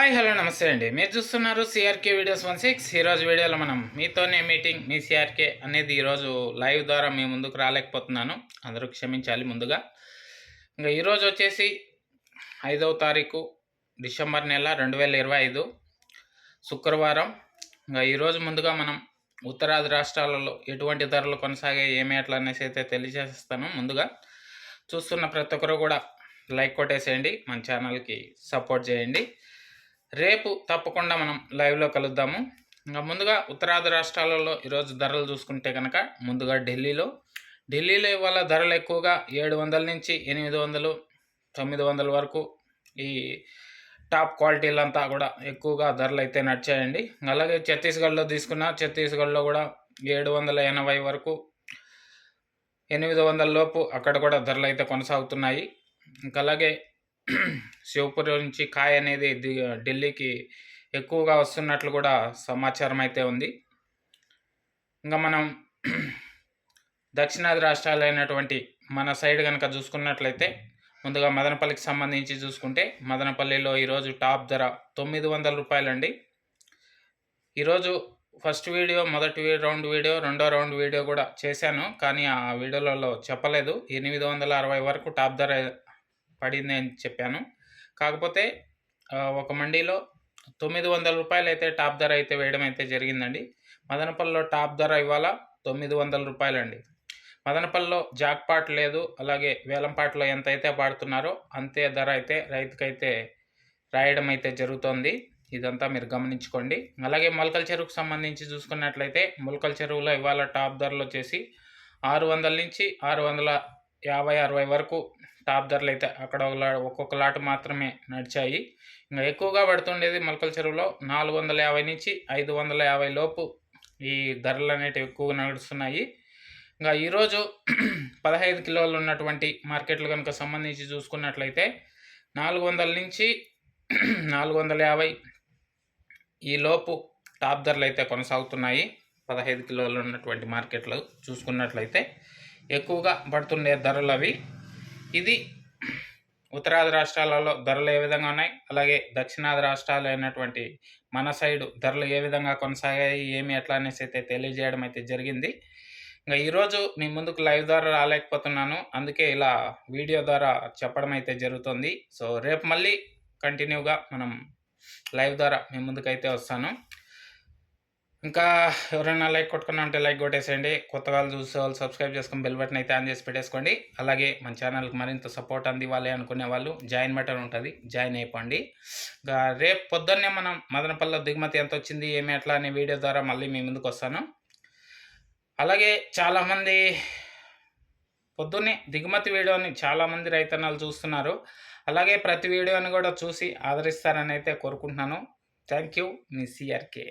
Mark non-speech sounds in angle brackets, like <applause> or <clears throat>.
Hi hello నమస్తే అండి. మీరు చూస్తున్నారు సిఆర్కే వీడియోస్ వన్ సిక్స్ ఈరోజు వీడియోలో మనం మీతోనే మీటింగ్ మీ సిఆర్కే అనేది ఈరోజు లైవ్ ద్వారా మీ ముందుకు రాలేకపోతున్నాను. అందరూ క్షమించాలి ముందుగా. ఇంకా ఈరోజు వచ్చేసి ఐదవ తారీఖు డిసెంబర్ నెల రెండు వేల ఇరవై ఐదు శుక్రవారం. ఇంకా ఈరోజు ముందుగా మనం ఉత్తరాది రాష్ట్రాలలో ఎటువంటి ధరలు కొనసాగే ఏమి అనేసి అయితే తెలియజేస్తాను ముందుగా. చూస్తున్న ప్రతి ఒక్కరు కూడా లైక్ కొట్టేసేయండి. మన ఛానల్కి సపోర్ట్ చేయండి. రేపు తప్పకుండా మనం లైవ్లో కలుద్దాము. ఇంకా ముందుగా ఉత్తరాది రాష్ట్రాలలో ఈరోజు ధరలు చూసుకుంటే కనుక ముందుగా ఢిల్లీలో. ఢిల్లీలో ఇవాళ ధరలు ఎక్కువగా ఏడు వందల నుంచి ఎనిమిది వందలు తొమ్మిది వందల వరకు ఈ టాప్ క్వాలిటీలంతా కూడా ఎక్కువగా ధరలు అయితే నడిచాయండి. అలాగే ఛత్తీస్గఢ్లో తీసుకున్న ఛత్తీస్గఢ్లో కూడా ఏడు వందల ఎనభై వరకు ఎనిమిది వందల లోపు అక్కడ కూడా ధరలు అయితే కొనసాగుతున్నాయి. ఇంకా అలాగే <clears throat> శివపూర్ నుంచి కాయ అనేది ఢిల్లీకి ఎక్కువగా వస్తున్నట్లు కూడా సమాచారం అయితే ఉంది. ఇంకా మనం <clears throat> దక్షిణాది రాష్ట్రాలు అయినటువంటి మన సైడ్ కనుక చూసుకున్నట్లయితే ముందుగా మదనపల్లికి సంబంధించి చూసుకుంటే మదనపల్లిలో ఈరోజు టాప్ ధర తొమ్మిది వందల రూపాయలండి. ఈరోజు ఫస్ట్ వీడియో మొదటి రౌండ్ వీడియో రెండో రౌండ్ వీడియో కూడా చేశాను. కానీ ఆ వీడియోలలో చెప్పలేదు. ఎనిమిది వందల అరవై వరకు టాప్ ధర పడింది అని చెప్పాను. కాకపోతే ఒక మండీలో తొమ్మిది వందల రూపాయలు అయితే టాప్ ధర అయితే వేయడం అయితే జరిగిందండి. మదనపల్లిలో టాప్ ధర ఇవాళ తొమ్మిది వందల రూపాయలండి. మదనపల్లిలో జాక్పాట్ లేదు అలాగే వేలంపాట్లో ఎంత అయితే పాడుతున్నారో అంతే ధర అయితే రైతుకైతే రాయడం అయితే జరుగుతోంది. ఇదంతా మీరు గమనించుకోండి. అలాగే మొలకల చెరువుకు సంబంధించి చూసుకున్నట్లయితే మొలకల చెరువులో ఇవాళ టాప్ ధరలు వచ్చేసి ఆరు వందల నుంచి ఆరు వందల యాభై అరవై వరకు టాప్ ధరలు అయితే అక్కడ ఒక ఒక్కొక్క లాట్ మాత్రమే నడిచాయి. ఇంకా ఎక్కువగా పడుతుండేది మొలకల చెరువులో నాలుగు వందల యాభై నుంచి ఐదు వందల యాభై లోపు ఈ ధరలు అనేటివి ఎక్కువగా నడుస్తున్నాయి. ఇంకా ఈరోజు <clears throat> పదహైదు కిలోలు ఉన్నటువంటి మార్కెట్లు కనుక సంబంధించి చూసుకున్నట్లయితే నాలుగు వందల నుంచి <clears throat> నాలుగు వందల యాభై ఈ లోపు టాప్ ధరలు అయితే కొనసాగుతున్నాయి. పదహైదు కిలోలు ఉన్నటువంటి మార్కెట్లు చూసుకున్నట్లయితే ఎక్కువగా పడుతుండే ధరలు అవి. ఇది ఉత్తరాది రాష్ట్రాలలో ధరలు ఏ విధంగా ఉన్నాయి? అలాగే దక్షిణాది రాష్ట్రాలు అయినటువంటి మన సైడు ధరలు ఏ విధంగా కొనసాగాయి? ఏమి? ఎట్లా? అనేసి అయితే తెలియజేయడం అయితే జరిగింది. ఇంకా ఈరోజు మీ ముందుకు లైవ్ ద్వారా రాలేకపోతున్నాను. అందుకే ఇలా వీడియో ద్వారా చెప్పడం అయితే జరుగుతుంది. సో రేపు మళ్ళీ కంటిన్యూగా మనం లైవ్ ద్వారా మీ ముందుకైతే వస్తాను. ఇంకా ఎవరైనా లైక్ కొట్టుకున్నా అంటే లైక్ కొట్టేసేయండి. కొత్త వాళ్ళు చూసే వాళ్ళు సబ్స్క్రైబ్ చేసుకుని బెల్ బటన్ అయితే ఆన్ చేసి పెట్టేసుకోండి. అలాగే మన ఛానల్కి మరింత సపోర్ట్ అందివ్వాలి అనుకునే వాళ్ళు జాయిన్ బటన్ ఉంటుంది. జాయిన్ అయిపోండి. ఇంకా రేపు పొద్దున్నే మనం మదనపల్లిలో దిగుమతి ఎంత వచ్చింది ఏమి ఎట్లా అనే వీడియో ద్వారా మళ్ళీ మీ ముందుకు వస్తాను. అలాగే చాలామంది పొద్దున్నే దిగుమతి వీడియోని చాలామంది రైతన్నాలు చూస్తున్నారు. అలాగే ప్రతి వీడియోని కూడా చూసి ఆదరిస్తారని అయితే కోరుకుంటున్నాను. Thank you me CRK